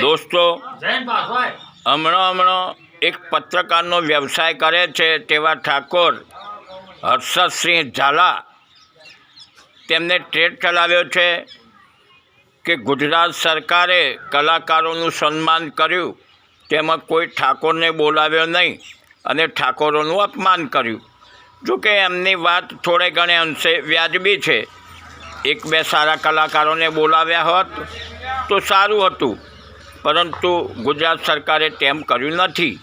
દોસ્તો હમણાં હમણાં એક પત્રકારનો વ્યવસાય કરે છે તેવા ઠાકોર હર્ષદસિંહ ઝાલા. તેમને ટ્રેડ ચલાવ્યો છે કે ગુજરાત સરકારે કલાકારોનું સન્માન કર્યું તેમાં કોઈ ઠાકોરને બોલાવ્યો નહીં અને ઠાકોરોનું અપમાન કર્યું. જોકે એમની વાત થોડે ઘણે અંશે વ્યાજબી છે. એક બે સારા કલાકારોને બોલાવ્યા હોત તો સારું હતું. પરંતુ ગુજરાત સરકારે તેમ કર્યું નથી.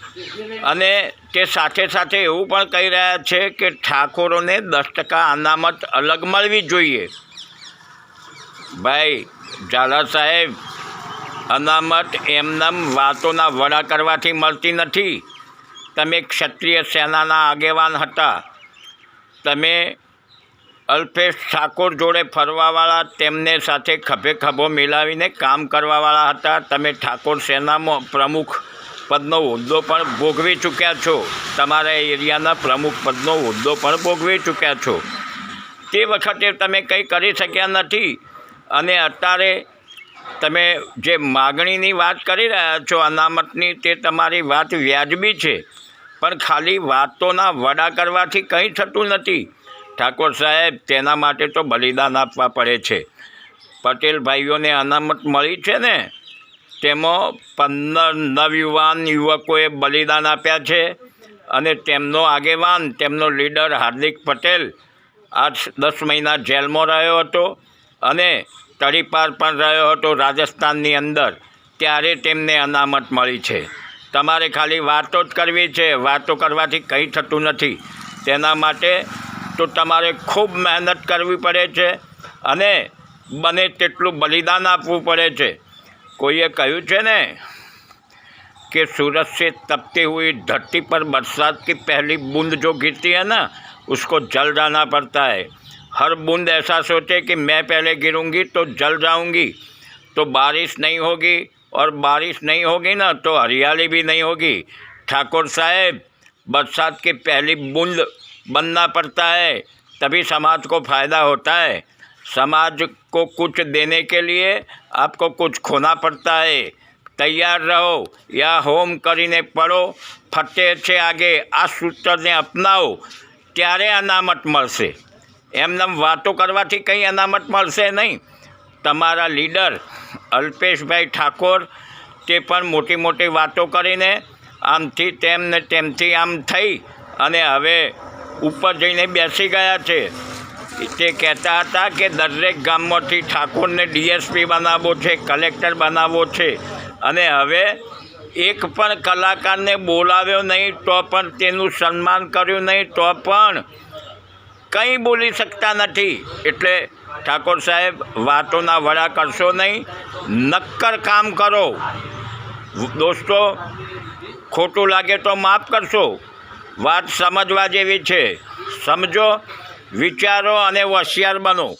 અને તે સાથે સાથે એવું પણ કહી રહ્યા છે કે ઠાકોરોને દસ ટકા અનામત અલગ મળવી જોઈએ. ભાઈ, ઝાલા સાહેબ, અનામત એમનામ વાતોના વડા કરવાથી મળતી નથી. તમે ક્ષત્રિય સેનાના આગેવાન હતા. તમે અલ્પેશ ઠાકોર જોડે ફરવાવાળા તેમને સાથે ખભે ખભો મિલાવીને કામ કરવાવાળા હતા. તમે ઠાકોર સેનામાં પ્રમુખ પદનો હોદ્દો પણ ભોગવી ચૂક્યા છો. તમારા એરિયાના પ્રમુખ પદનો હોદ્દો પણ ભોગવી ચૂક્યા છો. તે વખતે તમે કંઈ કરી શક્યા નથી. અને અત્યારે તમે જે માગણીની વાત કરી રહ્યા છો અનામતની, તે તમારી વાત વ્યાજબી છે. પણ ખાલી વાતોના વડા કરવાથી કંઈ થતું નથી. ઠાકોર સાહેબ, તેના માટે તો બલિદાન આપવા પડે છે. પટેલ ભાઈઓને અનામત મળી છે ને? તેમાં પંદર નવયુવાન યુવકોએ બલિદાન આપ્યા છે અને તેમનો આગેવાન, તેમનો લીડર હાર્દિક પટેલ આઠ દસ મહિના જેલમાં રહ્યો હતો અને તડીપાર પણ રહ્યો હતો રાજસ્થાનની અંદર. ત્યારે તેમને અનામત મળી છે. તમારે ખાલી વાતો જ કરવી છે. વાતો કરવાથી કંઈ થતું નથી. તેના માટે તો તમારે ખૂબ મહેનત કરવી પડે છે અને બને તેટલું બલિદાન આપવું પડે છે કોઈએ કહ્યું છે ને कि सूरज से तपती हुई धरती पर बरसात की पहली बूंद जो गिरती है ना उसको जल जाना पड़ता है हर बूंद ऐसा सोचे कि मैं पहले गिरूंगी तो जल जाऊंगी तो बारिश नहीं होगी और बारिश नहीं होगी ना तो हरियाली भी नहीं होगी ठाकुर साहब बरसात की पहली बूंद बनना पड़ता है तभी समाज को फ़ायदा होता है समाज को कुछ देने के लिए आपको कुछ खोना पड़ता है તૈયાર રહો યા હોમ કરીને પડો ફતે છે આગે આ સૂત્રને અપનાવો ત્યારે અનામત મળશે એમનેમ વાતો કરવાથી કંઈ અનામત મળશે નહીં તમારા લીડર અલ્પેશભાઈ ઠાકોર તે પણ મોટી મોટી વાતો કરીને આમથી તેમ ને તેમથી આમ થઈ અને હવે ઉપર જઈને બેસી ગયા છે. તે કહેતા હતા કે દરેક ગામમાંથી ઠાકોરને ડીએસપી બનાવવો છે, કલેક્ટર બનાવવો છે. અને હવે એક પણ કલાકારને બોલાવ્યો નહીં તો પણ તેનું સન્માન કર્યું નહીં તો પણ કંઈ બોલી શકતા નથી. એટલે ઠાકોર સાહેબ, વાતોના વડા કરશો નહીં, નક્કર કામ કરો. દોસ્તો, ખોટું લાગે તો માફ કરશો. વાત સમજવા જેવી છે. સમજો વિચારો અને હોશિયાર બનો.